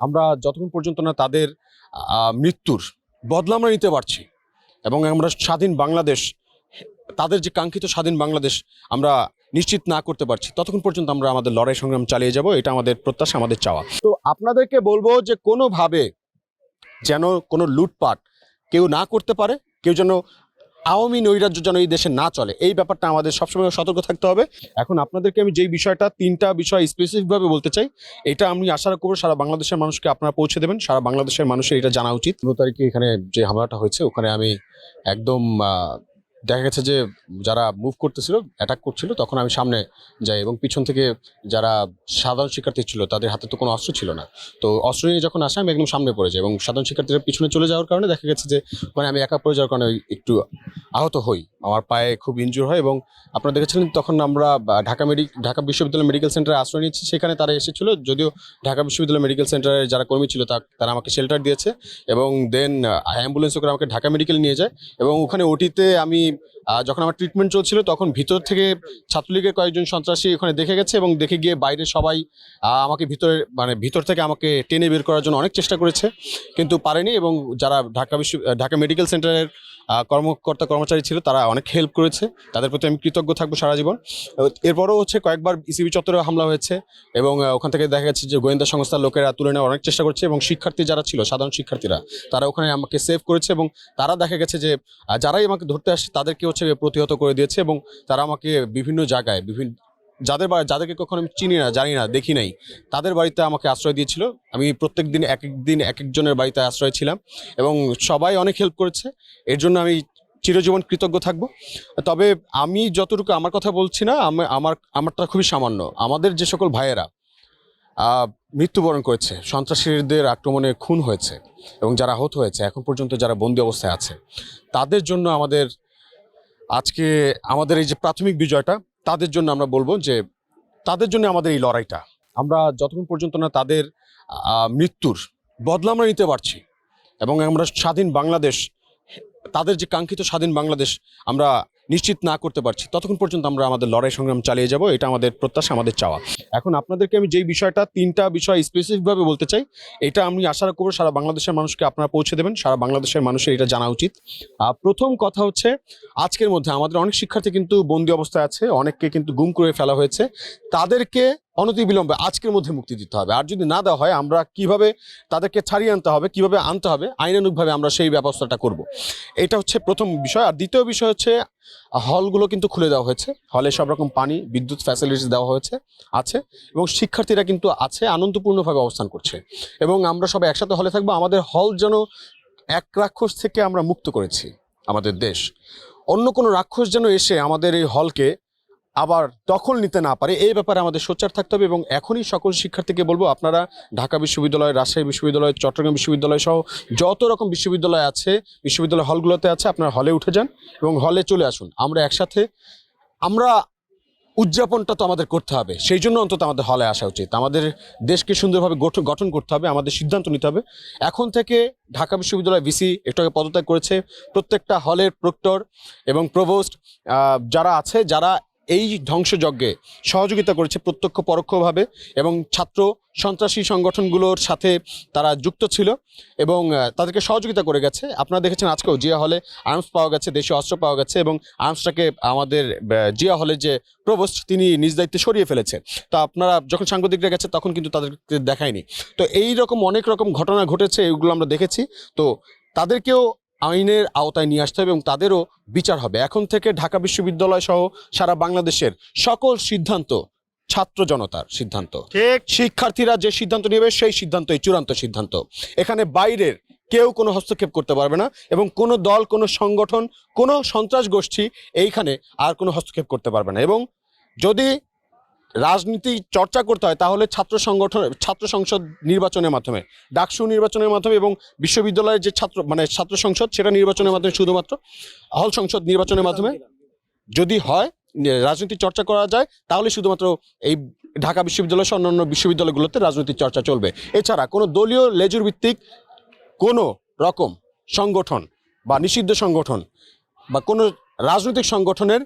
আমরা যতক্ষণ পর্যন্ত না তাদের মৃত্যুর বদলা আমরা নিতে পারছি এবং আমরা স্বাধীন বাংলাদেশ, তাদের যে কাঙ্ক্ষিত স্বাধীন বাংলাদেশ আমরা নিশ্চিত না করতে পারছি, ততক্ষণ পর্যন্ত আমরা আমাদের লড়াই সংগ্রাম চালিয়ে যাব, এটা আমাদের প্রত্যাশা, আমাদের চাওয়া। তো আপনাদেরকে বলব যে কোনোভাবে যেন কোনো লুটপাট কেউ না করতে পারে, কেউ যেন আওয়ামী নৈরাজ্য যেন এই দেশে না চলে, এই ব্যাপারটা আমাদের সবসময় সতর্ক থাকতে হবে। এখন আপনাদেরকে আমি যেই বিষয়টা, তিনটা বিষয় স্পেসিফিকভাবে বলতে চাই, এটা আমি আশা করব সারা বাংলাদেশের মানুষকে আপনারা পৌঁছে দেবেন, সারা বাংলাদেশের মানুষের এটা জানা উচিত। পনেরো তারিখে এখানে যে হামলাটা হয়েছে, ওখানে আমি একদম দেখা গেছে যে যারা মুভ করতেছিল অ্যাটাক করছিল, তখন আমি সামনে যাই এবং পিছন থেকে যারা সাধারণ শিক্ষার্থী ছিল, তাদের হাতে তো কোনো অস্ত্র ছিল না। তো অস্ত্র নিয়ে যখন আসে, আমি একদম সামনে পড়ে যাই এবং সাধারণ শিক্ষার্থীরা পিছনে চলে যাওয়ার কারণে দেখা গেছে যে মানে আমি একা পড়ে যাওয়ার কারণে একটু আহত হই। আমার পায়ে খুব ইনজুর হয় এবং আপনারা দেখেছিলেন তখন আমরা ঢাকা মেডি ঢাকা বিশ্ববিদ্যালয় মেডিকেল সেন্টারে আশ্রয় নিয়েছি, সেখানে তারা এসেছিল। যদিও ঢাকা বিশ্ববিদ্যালয় মেডিকেল সেন্টারের যারা কর্মী ছিল, তা, তারা আমাকে শেল্টার দিয়েছে এবং দেন অ্যাম্বুলেন্সে করে আমাকে ঢাকা মেডিকেল নিয়ে যায় এবং ওখানে ওটিতে আমি যখন আমার ট্রিটমেন্ট চলছিল, তখন ভিতর থেকে ছাত্রলীগের কয়েকজন সন্ত্রাসী ওখানে দেখে গেছে এবং দেখে গিয়ে বাইরে সবাই আমাকে ভিতরে মানে ভিতর থেকে আমাকে টেনে বের করার জন্য অনেক চেষ্টা করেছে, কিন্তু পারেনি এবং যারা ঢাকা বিশ্ব ঢাকা মেডিকেল সেন্টারের কর্মকর্তা কর্মচারী ছিল, তারা অনেক হেল্প করেছে। তাদের প্রতি আমি কৃতজ্ঞ থাকব সারা জীবন। এরপরও হচ্ছে কয়েকবার ইসিবি চত্বরে হামলা হয়েছে এবং ওখান থেকে দেখা যাচ্ছে যে গোয়েন্দা সংস্থার লোকেরা তুলে নেওয়ার অনেক চেষ্টা করছে এবং শিক্ষার্থী যারা ছিল, সাধারণ শিক্ষার্থীরা, তারা ওখানে আমাকে সেভ করেছে এবং তারা দেখা গেছে যে যারাই আমাকে ধরতে আসে তাদেরকে হচ্ছে প্রতিহত করে দিয়েছে এবং তারা আমাকে বিভিন্ন জায়গায় বিভিন্ন যাদের বা যাদেরকে কখনো আমি চিনি না, জানি না, দেখি নাই, তাদের বাড়িতে আমাকে আশ্রয় দিয়েছিল। আমি প্রত্যেক দিন এক এক দিন এক একজনের বাড়িতে আশ্রয় ছিলাম এবং সবাই অনেক হেল্প করেছে। এর জন্য আমি চিরজীবন কৃতজ্ঞ থাকব। তবে আমি যতটুকু আমার কথা বলছি না, আমি- আমার আমারটা খুবই সামান্য। আমাদের যে সকল ভাইয়েরা মৃত্যুবরণ করেছে, সন্ত্রাসীদের আক্রমণে খুন হয়েছে এবং যারা আহত হয়েছে, এখন পর্যন্ত যারা বন্দি অবস্থায় আছে, তাদের জন্য আমাদের আজকে আমাদের এই যে প্রাথমিক বিজয়টা, তাদের জন্য আমরা বলব যে তাদের জন্য আমাদের এই লড়াইটা। আমরা যতক্ষণ পর্যন্ত না তাদের মৃত্যুর বদলা আমরা নিতে পারছি এবং আমরা স্বাধীন বাংলাদেশ, তাদের যে কাঙ্ক্ষিত স্বাধীন বাংলাদেশ আমরা নিশ্চিত না করতে পারছি। ততক্ষণ পর্যন্ত আমরা আমাদের লড়াই সংগ্রাম চালিয়ে যাব, এটা আমাদের প্রত্যাশা, আমাদের চাওয়া। এখন আপনাদেরকে আমি যেই বিষয়টা, তিনটা বিষয় স্পেসিফিকভাবে বলতে চাই, এটা আমি আশা করব সারা বাংলাদেশের মানুষকে আপনারা পৌঁছে দেবেন, সারা বাংলাদেশের মানুষের এটা জানা উচিত। প্রথম কথা হচ্ছে, আজকের মধ্যে আমাদের অনেক শিক্ষার্থী কিন্তু বন্দি অবস্থায় আছে, অনেককে কিন্তু গুম করে ফেলা হয়েছে। তাদেরকে অনতিবিলম্বে আজকের মধ্যে মুক্তি দিতে হবে। আর যদি না দেওয়া হয়, আমরা কীভাবে তাদেরকে ছাড়িয়ে আনতে হবে, কীভাবে আনতে হবে, আইনানুগভাবে আমরা সেই ব্যবস্থাটা করব। এটা হচ্ছে প্রথম বিষয়। আর দ্বিতীয় বিষয় হচ্ছে, হলগুলো কিন্তু খুলে দেওয়া হয়েছে। হলে সব রকম পানি, বিদ্যুৎ ফ্যাসিলিটিস দেওয়া হয়েছে, আছে। এবং শিক্ষার্থীরা কিন্তু আছে, আনন্দপূর্ণভাবে অবস্থান করছে। এবং আমরা সবাই একসাথে হলে থাকব। আমাদের হল যেন এক রাক্ষস থেকে আমরা মুক্ত করেছি, আমাদের দেশ। অন্য কোনো রাক্ষস যেন এসে আমাদের এই হলকে আবার দখল নিতে না পারে, এই ব্যাপারে আমাদের সোচ্চার থাকতে হবে এবং এখনই সকল শিক্ষার্থীকে বলব, আপনারা ঢাকা বিশ্ববিদ্যালয়, রাজশাহী বিশ্ববিদ্যালয়, চট্টগ্রাম বিশ্ববিদ্যালয় সহ যত রকম বিশ্ববিদ্যালয় আছে, বিশ্ববিদ্যালয় হলগুলোতে আছে, আপনারা হলে উঠে যান এবং হলে চলে আসুন। আমরা একসাথে, আমরা উদযাপনটা তো আমাদের করতে হবে, সেই জন্য অন্তত আমাদের হলে আসা উচিত। আমাদের দেশকে সুন্দরভাবে গঠন গঠন করতে হবে, আমাদের সিদ্ধান্ত নিতে হবে। এখন থেকে ঢাকা বিশ্ববিদ্যালয় ভিসি একটু আগে পদত্যাগ করেছে, প্রত্যেকটা হলের প্রক্টর এবং প্রভোস্ট যারা আছে, যারা এই ধ্বংসযজ্ঞে সহযোগিতা করেছে প্রত্যক্ষ পরোক্ষভাবে এবং ছাত্র সন্ত্রাসী সংগঠনগুলোর সাথে তারা যুক্ত ছিল এবং তাদেরকে সহযোগিতা করে গেছে। আপনারা দেখেছেন আজকেও জিয়া হলে আর্মস পাওয়া গেছে, দেশীয় অস্ত্র পাওয়া গেছে এবং আর্মসটাকে আমাদের জিয়া হলের যে প্রভোস্ট তিনি নিজ দায়িত্বে সরিয়ে ফেলেছে তা আপনারা যখন সাংবাদিকরা গেছে তখন কিন্তু তাদেরকে দেখায়নি। তো এই রকম অনেক রকম ঘটনা ঘটেছে, এগুলো আমরা দেখেছি। তো তাদেরকেও আইনের আওতায় নিয়ে আসতে হবে এবং তাদেরও বিচার হবে। এখন থেকে ঢাকা বিশ্ববিদ্যালয় সহ সারা বাংলাদেশের সকল সিদ্ধান্ত ছাত্র জনতার সিদ্ধান্ত। ঠিক। শিক্ষার্থীরা যে সিদ্ধান্ত নেবে সেই সিদ্ধান্তই চূড়ান্ত সিদ্ধান্ত। এখানে বাইরের কেউ কোনো হস্তক্ষেপ করতে পারবে না এবং কোনো দল কোনো সংগঠন কোনো সন্ত্রাস গোষ্ঠী এইখানে আর কোনো হস্তক্ষেপ করতে পারবে না। এবং যদি রাজনীতি চর্চা করতে হয়, তাহলে ছাত্র সংগঠন, ছাত্র সংসদ নির্বাচনের মাধ্যমে, ডাকসু নির্বাচনের মাধ্যমে এবং বিশ্ববিদ্যালয়ের যে ছাত্র মানে ছাত্র সংসদ, সেটা নির্বাচনের মাধ্যমে শুধুমাত্র, হল সংসদ নির্বাচনের মাধ্যমে। যদি হয় রাজনীতি চর্চা করা যায়, তাহলে শুধুমাত্র এই ঢাকা বিশ্ববিদ্যালয় সহ অন্যান্য বিশ্ববিদ্যালয়গুলোতে রাজনৈতিক চর্চা চলবে। এছাড়া কোনো দলীয় লেজুর ভিত্তিক কোনো রকম সংগঠন বা নিষিদ্ধ সংগঠন বা কোনো রাজনৈতিক সংগঠনের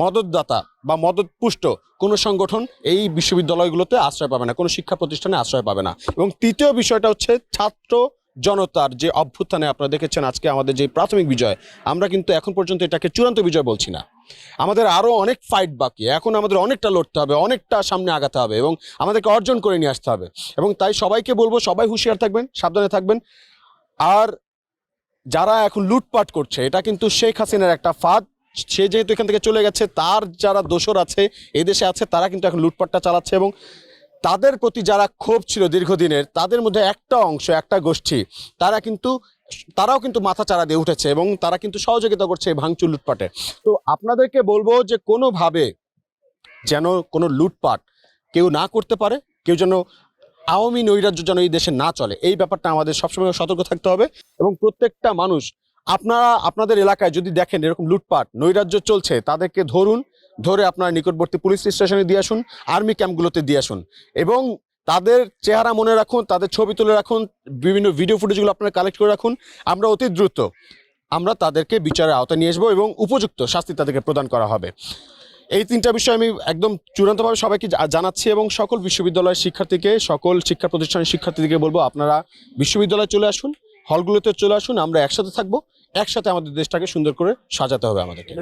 মদতদাতা বা মদতপুষ্ট কোনো সংগঠন এই বিশ্ববিদ্যালয়গুলোতে আশ্রয় পাবে না, কোনো শিক্ষা প্রতিষ্ঠানে আশ্রয় পাবে না। এবং তৃতীয় বিষয়টা হচ্ছে ছাত্র জনতার যে অভ্যুত্থানে আপনারা দেখেছেন আজকে আমাদের যে প্রাথমিক বিজয়, আমরা কিন্তু এখন পর্যন্ত এটাকে চূড়ান্ত বিজয় বলছি না। আমাদের আরও অনেক ফাইট বাকি, এখন আমাদের অনেকটা লড়তে হবে, অনেকটা সামনে আগাতে হবে এবং আমাদেরকে অর্জন করে নিয়ে আসতে হবে। এবং তাই সবাইকে বলব, সবাই হুঁশিয়ার থাকবেন, সাবধানে থাকবেন। আর যারা এখন লুটপাট করছে, এটা কিন্তু শেখ হাসিনার একটা ফাঁদ সে যেহেতু এখান থেকে চলে গেছে, তার যারা দোসর আছে এদেশে আছে, তারা কিন্তু এখন লুটপাটটা চালাচ্ছে এবং তাদের প্রতি যারা ক্ষোভ ছিল দীর্ঘদিনের, তাদের মধ্যে একটা অংশ, একটা গোষ্ঠী, তারা কিন্তু, তারাও কিন্তু মাথা চারা দিয়ে উঠেছে এবং তারা কিন্তু সহযোগিতা করছে এই ভাঙচুর লুটপাটে। তো আপনাদেরকে বলব যে কোনোভাবে যেন কোনো লুটপাট কেউ না করতে পারে, কেউ যেন আওয়ামী নৈরাজ্য যেন এই দেশে না চলে, এই ব্যাপারটা আমাদের সবসময় সতর্ক থাকতে হবে এবং প্রত্যেকটা মানুষ আপনারা আপনাদের এলাকায় যদি দেখেন এরকম লুটপাট, নৈরাজ্য চলছে, তাদেরকে ধরুন, ধরে আপনারা নিকটবর্তী পুলিশ স্টেশনে দিয়ে আসুন, আর্মি ক্যাম্পগুলোতে দিয়ে আসুন। এবং তাদের চেহারা মনে রাখুন, তাদের ছবি তুলে রাখুন, বিভিন্ন ভিডিও ফুটেজগুলো আপনারা কালেক্ট করে রাখুন, আমরা অতি দ্রুত আমরা তাদেরকে বিচারের আওতায় নিয়ে আসব এবং উপযুক্ত শাস্তি তাদেরকে প্রদান করা হবে। এই তিনটা বিষয় আমি একদম চূড়ান্তভাবে সবাইকে জানাচ্ছি এবং সকল বিশ্ববিদ্যালয়ের শিক্ষার্থীকে, সকল শিক্ষা প্রতিষ্ঠানের শিক্ষার্থীদেরকে বলব, আপনারা বিশ্ববিদ্যালয়ে চলে আসুন হলগুলোতে চলে আসুন, আমরা একসাথে থাকব। একসাথে আমাদের দেশটাকে সুন্দর করে সাজাতে হবে আমাদেরকে।